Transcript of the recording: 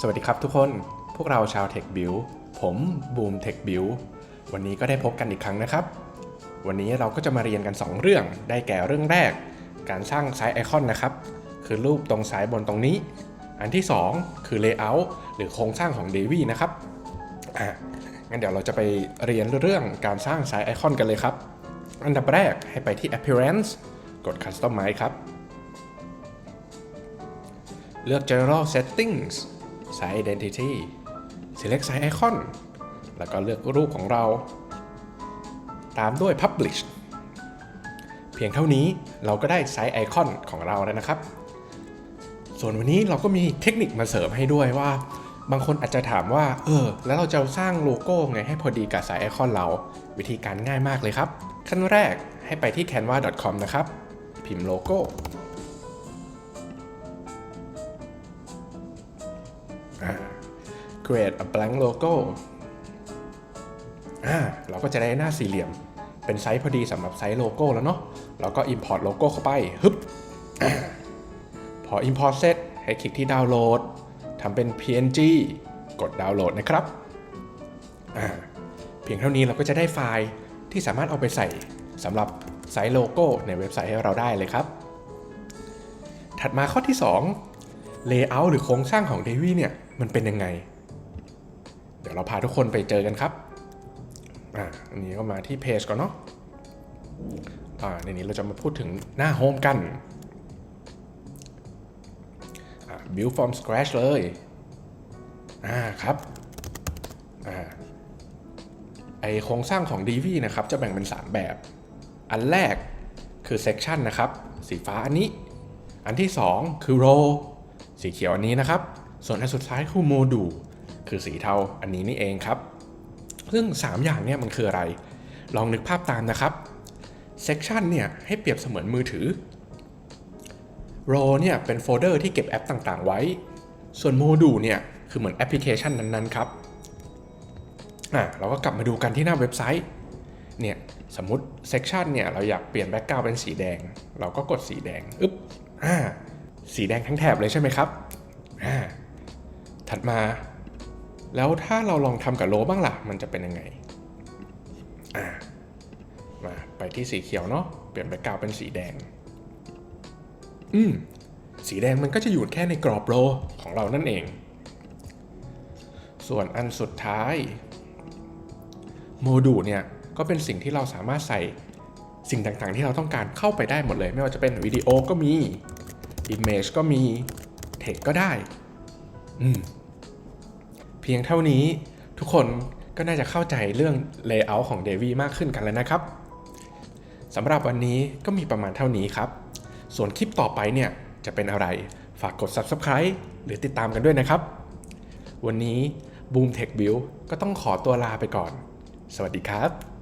สวัสดีครับทุกคน พวกเราชาว Tech Build ผมบูม Tech Build วันนี้ก็ได้พบกันอีกครั้งนะครับ วันนี้เราก็จะมาเรียนกัน 2 เรื่อง ได้แก่เรื่องแรก การสร้างไซต์ไอคอนนะครับ คือรูปตรงซ้ายบนตรงนี้ อันที่ 2 คือ Layout หรือโครงสร้างของ Devi นะครับ อะ งั้นเดี๋ยวเราจะไปเรียนเรื่องการสร้างไซต์ไอคอนกันเลยครับ อันดับแรกให้ไปที่ Appearance กด Customize ครับ เลือก General Settings Site Identity Select Site Icon แล้วก็เลือกรูปของเรา ตามด้วย Publish เพียงเท่านี้เราก็ได้ Site Icon ของเราแล้วนะครับ ส่วนวันนี้เราก็มีเทคนิคมาเสริมให้ด้วยว่า บางคนอาจจะถามว่า เออ แล้วเราจะสร้างโลโก้ไงให้พอดีกับสายไอคอนเรา วิธีการง่ายมากเลยครับ ขั้นแรกให้ไปที่ canva.com นะครับ พิมพ์โลโก้ create a blank logo อ่าเราก็จะได้หน้าสี่เหลี่ยม เป็นไซส์พอดีสำหรับไซส์โลโก้แล้วเนาะเราก็ import โลโก้เข้าไปฮึบพอ import เสร็จให้คลิกที่ดาวน์โหลดทำเป็น PNG กดดาวน์โหลดนะครับอ่าเพียงเท่านี้เราก็จะได้ไฟล์ที่สามารถเอาไปใส่สำหรับไซต์โลโก้ในเว็บไซต์ให้เราได้เลยครับ ถัดมาข้อที่ 2 Layout หรือโครงสร้างของ d a v i เนี่ยมันเป็นยังไง เดี๋ยวเราพาทุกคนไปเจอกันครับ อ่าอันนี้ก็มาที่เพจก่อนเนาะ อ่า ในนี้เราจะมาพูดถึงหน้าโฮมกันอ่า build from scratch เลย อ่าครับ อ่า ไอโครงสร้างของ DV นะครับ จะแบ่งเป็น 3 แบบ อันแรกคือ section นะครับ สีฟ้าอันนี้ อันที่ 2 คือ row สีเขียวอันนี้นะครับ ส่วนอันสุดท้ายคือ module คือสีเทาอันนี้นี่เองครับ ซึ่ง 3 อย่างเนี่ยมันคืออะไร ลองนึกภาพตามนะครับ section เนี่ยให้เปรียบเสมือนมือถือ row เนี่ยเป็นโฟลเดอร์ที่เก็บแอปต่างๆ ไว้ ส่วน module เนี่ยคือเหมือนแอปพลิเคชันนั้นๆ ครับอะเราก็กลับมาดูกันที่หน้าเว็บไซต์เนี่ยสมมติ section เนี่ยเราอยากเปลี่ยนแบ็กกราวเป็นสีแดง เราก็กดสีแดงอึ๊บอ่าสีแดงทั้งแถบเลยใช่ไหมครับอ่าถัดมา แล้วถ้าเราลองทำกับโลบ้างล่ะ มันจะเป็นยังไง อ่า มาไปที่สีเขียวเนาะ เปลี่ยนแบ็กกราวเป็นสีแดง อืม สีแดงมันก็จะอยู่แค่ในกรอบโลของเรานั่นเอง ส่วนอันสุดท้าย โมดูลเนี่ย ก็เป็นสิ่งที่เราสามารถใส่สิ่งต่างๆ ที่เราต้องการเข้าไปได้หมดเลย ไม่ว่าจะเป็นวิดีโอก็มี Image ก็มี Text ก็ได้ อืม เพียงเท่านี้ทุกคนก็น่าจะเข้าใจเรื่อง Layout ของ Davy มากขึ้นกันแล้วนะครับสำหรับวันนี้ก็มีประมาณเท่านี้ครับ ส่วนคลิปต่อไปเนี่ยจะเป็นอะไรฝากกด Subscribe หรือติดตามกันด้วยนะครับ วันนี้ Boom Tech Build ก็ต้องขอตัวลาไปก่อน สวัสดีครับ